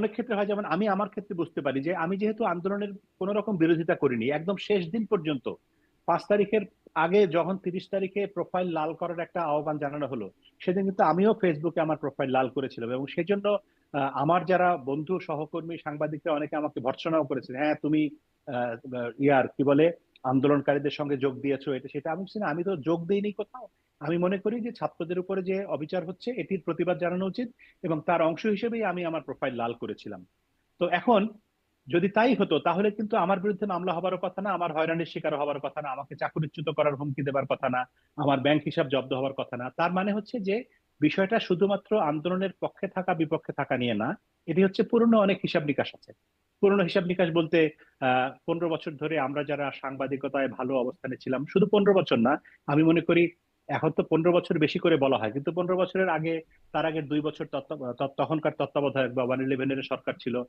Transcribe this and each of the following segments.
অনেক ক্ষেত্রে হয়, যেমন আমি আমার ক্ষেত্রে বুঝতে পারি যে আমি যেহেতু আন্দোলনের কোন রকম বিরোধিতা করিনি, একদম শেষ দিন পর্যন্ত, পাঁচ তারিখের আগে যখন তিরিশ তারিখে প্রোফাইল লাল করার একটা আহ্বান জানানো হলো, সেদিন কিন্তু আমিও ফেসবুকে আমার প্রোফাইল লাল করেছিলাম এবং সেজন্য আমার যারা বন্ধু, সহকর্মী, সাংবাদিকরা অনেকে আমাকে ভর্সনাও করেছেন হ্যাঁ তুমি ইয়ার, কি বলে, আন্দোলনকারীদের সঙ্গে যোগ দিয়েছ এটা সেটা। আমি আমি তো যোগ দিইনি কোথাও। আমি মনে করি যে ছাত্রদের উপরে যে অবিচার হচ্ছে, এটির প্রতিবাদ জানানো উচিত এবং তার অংশ হিসেবেই আমি আমার প্রোফাইল লাল করেছিলাম। তো এখন যদি তাই হতো, তাহলে কিন্তু আমার বিরুদ্ধে মামলা হবার কথা না, আমার হয়রানির শিকার হবার কথা না, আমাকে চাকরিচ্যুত করার হুমকি দেবার কথা না, আমার ব্যাংক হিসাব জব্দ হওয়ার কথা না। তার মানে হচ্ছে যে বিষয়টা শুধুমাত্র আন্দোলনের পক্ষে থাকা, বিপক্ষে থাকা নিয়ে না, এটি হচ্ছে পুরনো অনেক হিসাব নিকাশ আছে। পুরনো হিসাব নিকাশ বলতে, আহ, পনেরো বছর ধরে আমরা যারা সাংবাদিকতায় ভালো অবস্থানে ছিলাম, শুধু পনেরো বছর না, আমি মনে করি এখন তো পনেরো বছর বেশি করে বলা হয়। কিন্তু পনেরো বছরের আগে, তার আগে দুই বছর তখনকার তত্ত্বাবধায়ক বা ওয়ান ইলেভেনের সরকার ছিল।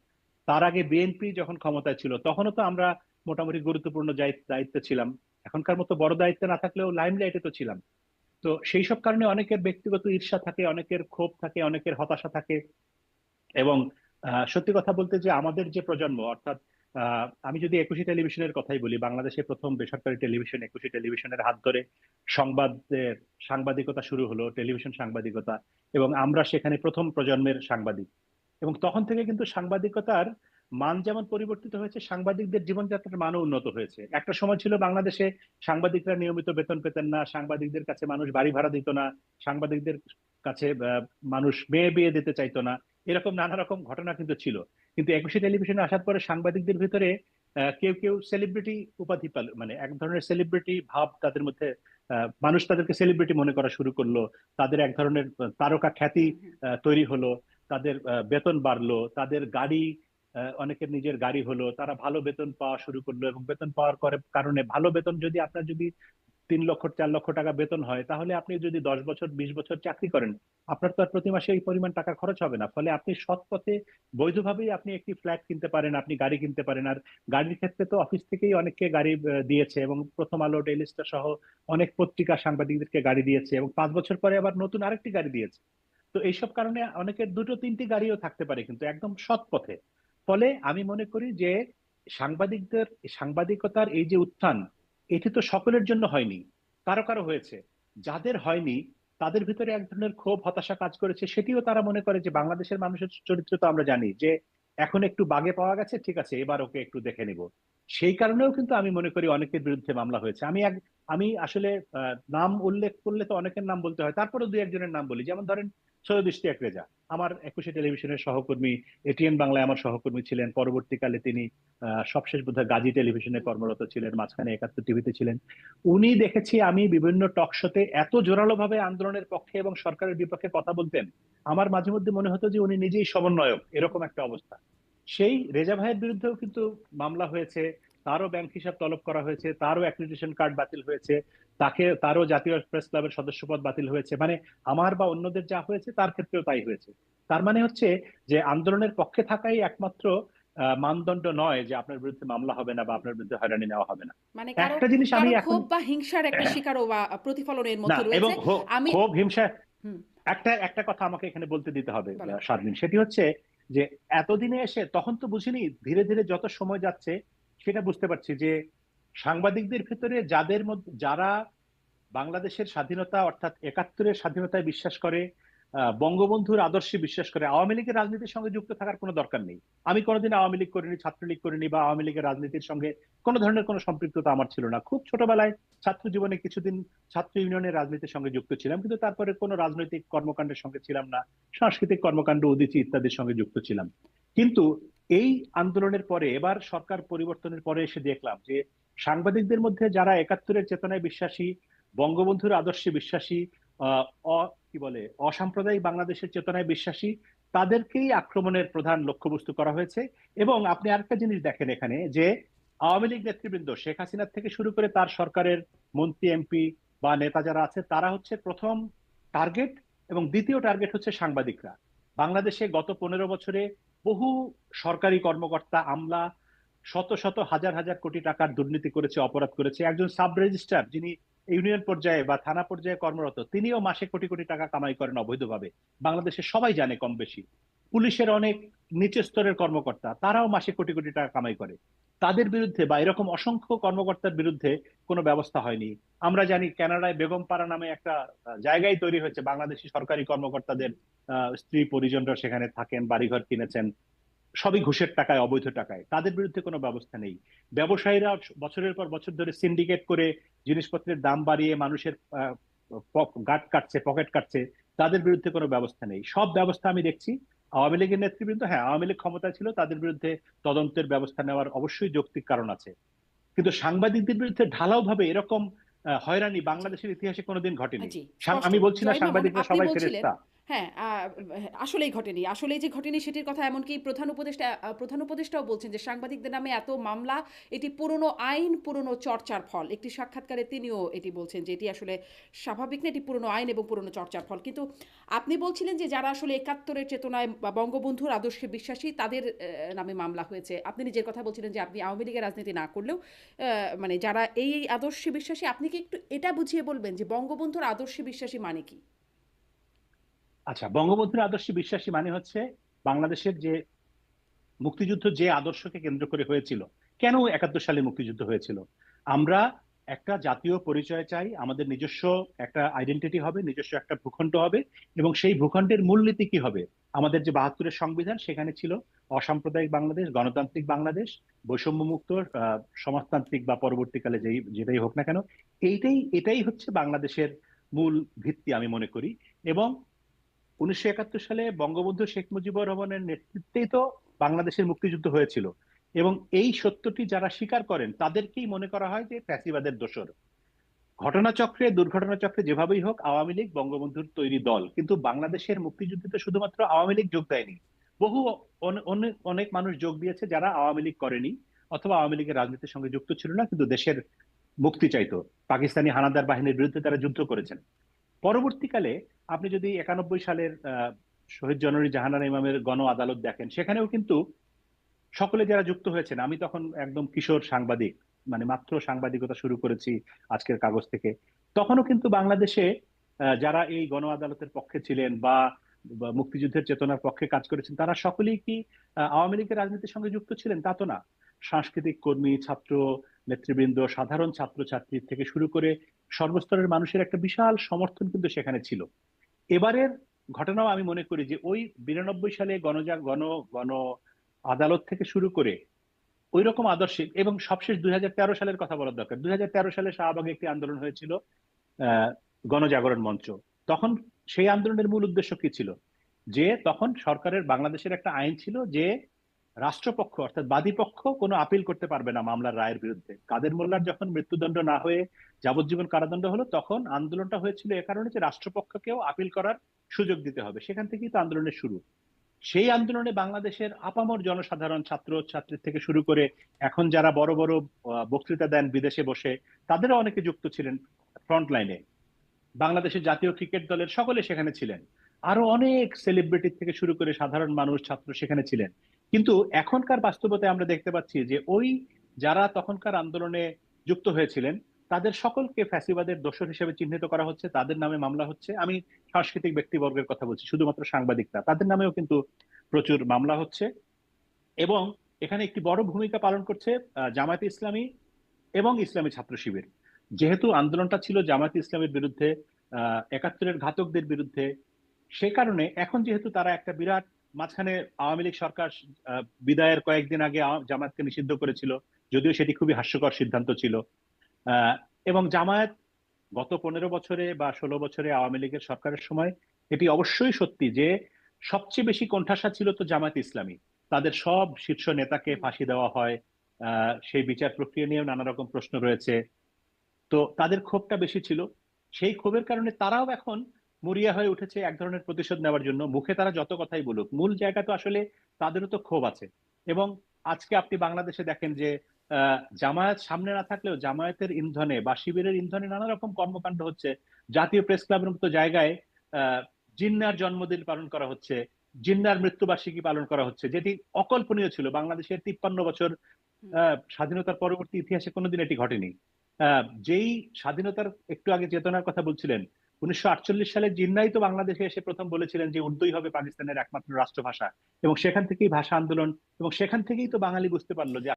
তার আগে বিএনপি যখন ক্ষমতায় ছিল, তখনও তো আমরা মোটামুটি গুরুত্বপূর্ণ দায়িত্বে ছিলাম। এখনকার মতো বড় দায়িত্বে না থাকলেও লাইমলাইটে তো ছিলাম। তো সেই সব কারণে অনেকের ব্যক্তিগত ঈর্ষা থাকে, অনেকের ক্ষোভ থাকে, অনেকের হতাশা থাকে। এবং সত্যি কথা বলতে যে আমাদের যে প্রজন্ম, অর্থাৎ আমি যদি একুশে টেলিভিশনের কথাই বলি, বাংলাদেশে প্রথম বেসরকারি টেলিভিশন একুশে টেলিভিশনের হাত ধরে সংবাদের সাংবাদিকতা শুরু হলো, টেলিভিশন সাংবাদিকতা, এবং আমরা সেখানে প্রথম প্রজন্মের সাংবাদিক। এবং তখন থেকে কিন্তু সাংবাদিকতার মান যেমন পরিবর্তিত হয়েছে, সাংবাদিকদের জীবনযাত্রার মানও উন্নত হয়েছে। একটা সময় ছিল বাংলাদেশে সাংবাদিকরা নিয়মিত বেতন পেতেন না, সাংবাদিকদের কাছে মানুষ বাড়ি ভাড়া দিত না, সাংবাদিকদের কাছে মানুষ মেয়ে বিয়ে দিতে চাইতো না, এরকম নানা রকম ঘটনা কিন্তু ছিল। কিন্তু একুশে টেলিভিশনে আসার পরে সাংবাদিকদের ভিতরে কেউ কেউ সেলিব্রিটি উপাধি পাল। মানে এক ধরনের সেলিব্রিটি ভাব তাদের মধ্যে মানুষ তাদেরকে সেলিব্রিটি মনে করা শুরু করল। তাদের এক ধরনের তারকা খ্যাতি তৈরি হলো। তাদের বেতন বাড়লো। তাদের গাড়ি অনেকের নিজের গাড়ি হলো। তারা ভালো বেতন পাওয়া শুরু করল এবং বেতন পাওয়ার কারণে ভালো বেতন যদি আপনার যদি তিন লক্ষ, চার লক্ষ টাকা বেতন হয়, তাহলে আপনি যদি দশ বছর, বিশ বছর চাকরি করেন, আপনার তো আর প্রতি মাসে এই পরিমাণ টাকা খরচ হবে না। ফলে আপনি সৎ পথে বৈধভাবেই আপনি একটি ফ্ল্যাট কিনতে পারেন, আপনি গাড়ি কিনতে পারেন। আর গাড়ির ক্ষেত্রে তো অফিস থেকেই অনেককে গাড়ি দিয়েছে এবং প্রথম আলো ডেইলি স্টার সহ অনেক পত্রিকা সাংবাদিকদেরকে গাড়ি দিয়েছে এবং পাঁচ বছর পরে আবার নতুন আরেকটি গাড়ি দিয়েছে। তো এইসব কারণে অনেকের দুটো, তিনটি গাড়িও থাকতে পারে কিন্তু একদম সৎ পথে। ফলে আমি মনে করি যে সাংবাদিকদের, সাংবাদিকতার এই যে উত্থান এটি তো সকলের জন্য হয়নি, কারও কারও হয়েছে। যাদের হয়নি, তাদের ভিতরে এক ধরনের ক্ষোভ, হতাশা কাজ করেছে, সেটিও তারা মনে করে যে বাংলাদেশের মানুষের চরিত্র তো আমরা জানি যে এখন একটু বাগে পাওয়া গেছে, ঠিক আছে, এবার ওকে একটু দেখে নিব। সেই কারণেও কিন্তু আমি মনে করি অনেকের বিরুদ্ধে মামলা হয়েছে। আমি এক, আমি আসলে নাম উল্লেখ করলে তো অনেকের নাম বলতে হয়। তারপরে দুই একজনের নাম বলি। যেমন ধরেন সৈয়দ ইশতিয়াক রেজা আমার একুশে টেলিভিশনের সহকর্মী এটিএন বাংলায় আমার সহকর্মী ছিলেন। পরবর্তীকালে তিনি সবশেষ বোধহয় গাজী টেলিভিশনে কর্মরত ছিলেন, মাঝখানে একাত্তর টিভিতে ছিলেন। উনি দেখেছি আমি বিভিন্ন টক শোতে এত জোরালো ভাবে আন্দোলনের পক্ষে এবং সরকারের বিপক্ষে কথা বলতেন, আমার মাঝে মধ্যে মনে হতো যে উনি নিজেই সমন্বয়ক, এরকম একটা অবস্থা। সেই রেজা ভাইয়ের বিরুদ্ধেও কিন্তু মামলা হয়েছে তারও ব্যাংক হিসাব তলব করা হয়েছে তারও অ্যাক্রিডিটেশন কার্ড বাতিল হয়েছে তাকে তারও জাতীয় প্রেস ক্লাবের সদস্যপদ বাতিল হয়েছে। মানে আমার বা অন্যদের যা হয়েছে তার ক্ষেত্রেও তাই হয়েছে। তার মানে হচ্ছে যে আন্দোলনের পক্ষে থাকাই একমাত্র মানদণ্ড নয় যে আপনার বিরুদ্ধে মামলা হবে না বা আপনার বিরুদ্ধে হয়রানি নেওয়া হবে না। মানে একটা জিনিস আমি এখন বা হিংসার একটা শিকার বা প্রতিফলনের মধ্যে রয়েছে। এবং আমি খুব হিংসা একটা একটা কথা আমাকে এখানে বলতে দিতে হবে শারমিন। সেটি হচ্ছে যে এতদিনে এসে তখন তো বুঝিনি ধীরে ধীরে যত সময় যাচ্ছে সেটা বুঝতে পারছি যে সাংবাদিকদের ভেতরে যাদের মধ্যে, যারা বাংলাদেশের স্বাধীনতা অর্থাৎ একাত্তরের স্বাধীনতায় বিশ্বাস করে বঙ্গবন্ধুর আদর্শে বিশ্বাস করে, আওয়ামী লীগের রাজনীতির সঙ্গে যুক্ত থাকার কোনো দরকার নেই। আমি কোনোদিন আওয়ামী লীগ করিনি, ছাত্রলীগ করিনি বা আওয়ামী লীগের রাজনীতির সঙ্গে কোনো ধরনের কোনো সম্পৃক্ততা আমার ছিল না। খুব ছোটবেলায় ছাত্র জীবনে কিছুদিন ছাত্র ইউনিয়নের রাজনীতির সঙ্গে যুক্ত ছিলাম, কিন্তু তারপরে কোনো রাজনৈতিক কর্মকাণ্ডের সঙ্গে ছিলাম না, সাংস্কৃতিক কর্মকাণ্ড, উদিচি ইত্যাদির সঙ্গে যুক্ত ছিলাম। কিন্তু এই আন্দোলনের পরে, এবার সরকার পরিবর্তনের পরে এসে দেখলাম যে, সাংবাদিকদের মধ্যে যারা একাত্তরের চেতনায় বিশ্বাসী, বঙ্গবন্ধুর আদর্শে বিশ্বাসী কি বলে, অসাম্প্রদায়িক বাংলাদেশের চেতনায় বিশ্বাসী, তাদেরকেই আক্রমণের প্রধান লক্ষ্যবস্তু করা হয়েছে। এবং আপনি আরেকটা জিনিস দেখেন এখানে যে, আওয়ামী লীগ নেতৃবৃন্দ শেখ হাসিনার থেকে শুরু করে তার সরকারের মন্ত্রী এমপি বা নেতা যারা আছে, তারা হচ্ছে প্রথম টার্গেট এবং দ্বিতীয় টার্গেট হচ্ছে সাংবাদিকরা। বাংলাদেশে গত পনেরো বছরে বহু সরকারি কর্মকর্তা আমলা শত শত হাজার হাজার কোটি টাকার দুর্নীতি করেছে, অপরাধ করেছে। একজন সাব রেজিস্ট্রার যিনি ইউনিয়ন পর্যায়ে বা থানা পর্যায়ে কর্মরত, তিনিও মাসে কোটি কোটি টাকা কামাই করেন অবৈধভাবে। বাংলাদেশে সবাই জানে কম বেশি পুলিশের অনেক নিচের স্তরের কর্মকর্তা, তারাও মাসে কোটি কোটি টাকা কামাই করে। তাদের বিরুদ্ধে বা এরকম অসংখ্য কর্মকর্তার বিরুদ্ধে কোনো ব্যবস্থা হয়নি। আমরা জানি কানাডায় বেগমপাড়া নামে একটা জায়গায় তৈরি হয়েছে। বাংলাদেশি সরকারি কর্মকর্তাদের স্ত্রী পরিজনরা সেখানে থাকেন, বাড়িঘর কিনেছেন, সবই ঘুষের টাকায়, অবৈধ টাকায়। তাদের বিরুদ্ধে কোনো ব্যবস্থা নেই। ব্যবসায়ীরা বছরের পর বছর ধরে সিন্ডিকেট করে জিনিসপত্রের দাম বাড়িয়ে মানুষের গাট কাটছে, পকেট কাটছে, তাদের বিরুদ্ধে কোনো ব্যবস্থা নেই। সব ব্যবস্থা আমি দেখছি। আওয়ামী লীগের নেতৃবৃন্দ হ্যাঁ আওয়ামী লীগ ক্ষমতা ছিল তাদের বিরুদ্ধে তদন্তের ব্যবস্থা নেওয়ার অবশ্যই যৌক্তিক কারণ আছে। কিন্তু সাংবাদিকদের বিরুদ্ধে ঢালাও ভাবে এরকম হয়রানি বাংলাদেশের ইতিহাসে কোনোদিন ঘটেনি। স্পষ্ট। আমি বলছি না সাংবাদিকরা সবাই ফেরেস্তা হ্যাঁ আসলেই ঘটেনি। আসলেই যে ঘটেনি সেটির কথা এমনকি প্রধান উপদেষ্টা প্রধান উপদেষ্টাও বলছেন যে সাংবাদিকদের নামে এত মামলা, এটি পুরনো আইন, পুরনো চর্চার ফল। একটি সাক্ষাৎকারে তিনিও এটি বলছেন যে এটি আসলে স্বাভাবিক না, এটি পুরনো আইন এবং পুরনো চর্চার ফল। কিন্তু আপনি বলছিলেন যে যারা আসলে একাত্তরের চেতনায় বঙ্গবন্ধুর আদর্শে বিশ্বাসী, তাদের নামে মামলা হয়েছে। আপনি নিজের কথা বলছিলেন যে আপনি আওয়ামী লীগের রাজনীতি না করলেও মানে যারা এই আদর্শে বিশ্বাসী, আপনি কি একটু এটা বুঝিয়ে বলবেন যে বঙ্গবন্ধুর আদর্শে বিশ্বাসী মানে কি? আচ্ছা বঙ্গবন্ধুর আদর্শে বিশ্বাসী মানে হচ্ছে বাংলাদেশের যে মুক্তিযুদ্ধ যে আদর্শকে কেন্দ্র করে হয়েছিল। কেন একাত্তর সালে মুক্তিযুদ্ধ হয়েছিল? আমরা একটা জাতীয় পরিচয় চাই, আমাদের নিজস্ব একটা আইডেন্টিটি হবে, নিজস্ব একটা ভূখণ্ড হবে, এবং সেই ভূখণ্ডের মূলনীতি কি হবে? আমাদের যে বাহাত্তরের সংবিধান, সেখানে ছিল অসাম্প্রদায়িক বাংলাদেশ, গণতান্ত্রিক বাংলাদেশ, বৈষম্যমুক্ত সমাজতান্ত্রিক বা পরবর্তীকালে যেই, যেটাই হোক না কেন, এইটাই, এটাই হচ্ছে বাংলাদেশের মূল ভিত্তি আমি মনে করি। এবং উনিশশো একাত্তর সালে বঙ্গবন্ধু শেখ মুজিবুর রহমানের নেতৃত্বেই তো বাংলাদেশের মুক্তিযুদ্ধ হয়েছিল। এবং এই সত্যটি যারা স্বীকার করেন, তাদেরকেই মনে করা হয় যে ফ্যাসিবাদের দোষর। ঘটনাচক্রে দুর্ঘটনা চক্রে যেভাবেই হোক, আওয়ামী লীগ বঙ্গবন্ধুর তৈরি দল। কিন্তু বাংলাদেশের মুক্তিযুদ্ধে তো শুধুমাত্র আওয়ামী লীগ যোগ দেয়নি। বহু অনেক মানুষ যোগ দিয়েছে যারা আওয়ামী লীগ করেনি অথবা আওয়ামী লীগের রাজনীতির সঙ্গে যুক্ত ছিল না, কিন্তু দেশের মুক্তি চাইতো। পাকিস্তানি হানাদার বাহিনীর বিরুদ্ধে তারা যুদ্ধ করেছেন। পরবর্তীকালে আপনি যদি একানব্বই সালের শহীদ জননী জাহানারা ইমামের গণ আদালত দেখেন, সেখানেও কিন্তু সকলে যারা যুক্ত হয়েছেন, আমি তখন একদম কিশোর সাংবাদিক মানে মাত্র সাংবাদিকতা শুরু করেছি আজকের কাগজ থেকে, তখনও কিন্তু বাংলাদেশে যারা এই গণ আদালতের পক্ষে ছিলেন বা মুক্তিযুদ্ধের চেতনার পক্ষে কাজ করেছেন, তারা সকলেই কি আওয়ামী লীগের রাজনীতির সঙ্গে যুক্ত ছিলেন? তা তো না। সাংস্কৃতিক কর্মী, ছাত্র, নেতৃবৃন্দ, সাধারণ ছাত্রছাত্রী থেকে শুরু করে সর্বস্তরের মানুষের একটা বিশাল সমর্থন কিন্তু সেখানে ছিল। এবারের ঘটনাও আমি মনে করি যে ওই বিরানব্বই সালে গণজা, গণ গণ আদালত থেকে শুরু করে ওই রকম আদর্শে এবং সবশেষ দুই হাজার তেরো সালের কথা বলার দরকার। দুই হাজার তেরো সালে শাহবাগে একটি আন্দোলন হয়েছিল গণজাগরণ মঞ্চ। তখন সেই আন্দোলনের মূল উদ্দেশ্য কি ছিল? যে তখন সরকারের, বাংলাদেশের একটা আইন ছিল যে রাষ্ট্রপক্ষ, অর্থাৎ বাদীপক্ষ কোনো আপিল করতে পারবে না মামলার রায়ের বিরুদ্ধে। কাদের মোল্লার যখন মৃত্যুদণ্ড না হয়ে যাবজ্জীবন কারাদণ্ড হলো, তখন আন্দোলনটা হয়েছিল এ কারণে যে রাষ্ট্রপক্ষকেও আপিল করার সুযোগ দিতে হবে। সেখান থেকেই তো আন্দোলনের শুরু। সেই আন্দোলনে বাংলাদেশের আপামর জনসাধারণ, ছাত্র ছাত্রী থেকে শুরু করে এখন যারা বড় বড় বক্তৃতা দেন বিদেশে বসে, তাদেরও অনেকে যুক্ত ছিলেন ফ্রন্ট লাইনে বাংলাদেশের জাতীয় ক্রিকেট দলের সকলে সেখানে ছিলেন। আরও অনেক সেলিব্রিটি থেকে শুরু করে সাধারণ মানুষ, ছাত্র সেখানে ছিলেন। কিন্তু এখনকার বাস্তবতায় আমরা দেখতে পাচ্ছি যে ওই যারা তখনকার আন্দোলনে যুক্ত হয়েছিলেন, তাদের সকলকে ফ্যাসিবাদের দোষর হিসেবে চিহ্নিত করা হচ্ছে, তাদের নামে মামলা হচ্ছে। আমি সাংস্কৃতিক ব্যক্তিবর্গের কথা বলছি, শুধুমাত্র সাংবাদিক না তাদের নামেও কিন্তু প্রচুর মামলা হচ্ছে। এবং এখানে একটি বড় ভূমিকা পালন করছে জামায়াতে ইসলামী এবং ইসলামী ছাত্র শিবির। যেহেতু আন্দোলনটা ছিল জামায়াতে ইসলামের বিরুদ্ধে একাত্তরের ঘাতকদের বিরুদ্ধে, সে কারণে এখন যেহেতু তারা একটা বিরাট মাঝখানে আওয়ামী লীগ সরকার বিদায়ের কয়েকদিন আগে জামায়াতকে নিষিদ্ধ করেছিল, যদিও সেটি খুবই হাস্যকর সিদ্ধান্ত ছিল। এবং জামায়াত গত পনেরো বছরে বা ষোলো বছরে আওয়ামী লীগের সরকারের সময় এটি অবশ্যই সত্যি যে, সবচেয়ে বেশি কোণঠাসা ছিল তো জামায়াত ইসলামী। তাদের সব শীর্ষ নেতাকে ফাঁসি দেওয়া হয় সেই বিচার প্রক্রিয়া নিয়েও নানা রকম প্রশ্ন রয়েছে। তো তাদের ক্ষোভটা বেশি ছিল। সেই ক্ষোভের কারণে তারাও এখন মরিয়া হয়ে উঠেছে এক ধরনের প্রতিশোধ নেওয়ার জন্য। মুখে তারা যত কথাই বলুক মূল জায়গা তো আসলে তাদেরও তো ক্ষোভ আছে। এবং আজকে আপনি বাংলাদেশে দেখেন যে জামায়াত সামনে না থাকলেও জামায়াতের ইন্ধনে বা শিবিরের ইন্ধনে নানা রকম কর্মকাণ্ড হচ্ছে। জাতীয় প্রেস ক্লাবের মতো জায়গায় জিন্নার জন্মদিন পালন করা হচ্ছে জিন্নার মৃত্যুবার্ষিকী পালন করা হচ্ছে যেটি অকল্পনীয় ছিল। বাংলাদেশের তিপ্পান্ন বছর আহ, স্বাধীনতার পরবর্তী ইতিহাসে কোনোদিন এটি ঘটেনি। আহ, যেই স্বাধীনতার একটু আগে চেতনার কথা বলছিলেন উনিশশো আটচল্লিশ সালে জিন্নাই তো বাংলাদেশে এসে প্রথম বলেছিলেন যে উর্দুই হবে পাকিস্তানের একমাত্র রাষ্ট্রভাষা। এবং সেখান থেকেই ভাষা আন্দোলন, এবং সেখান থেকেই তো বাঙালি বুঝতে পারল যে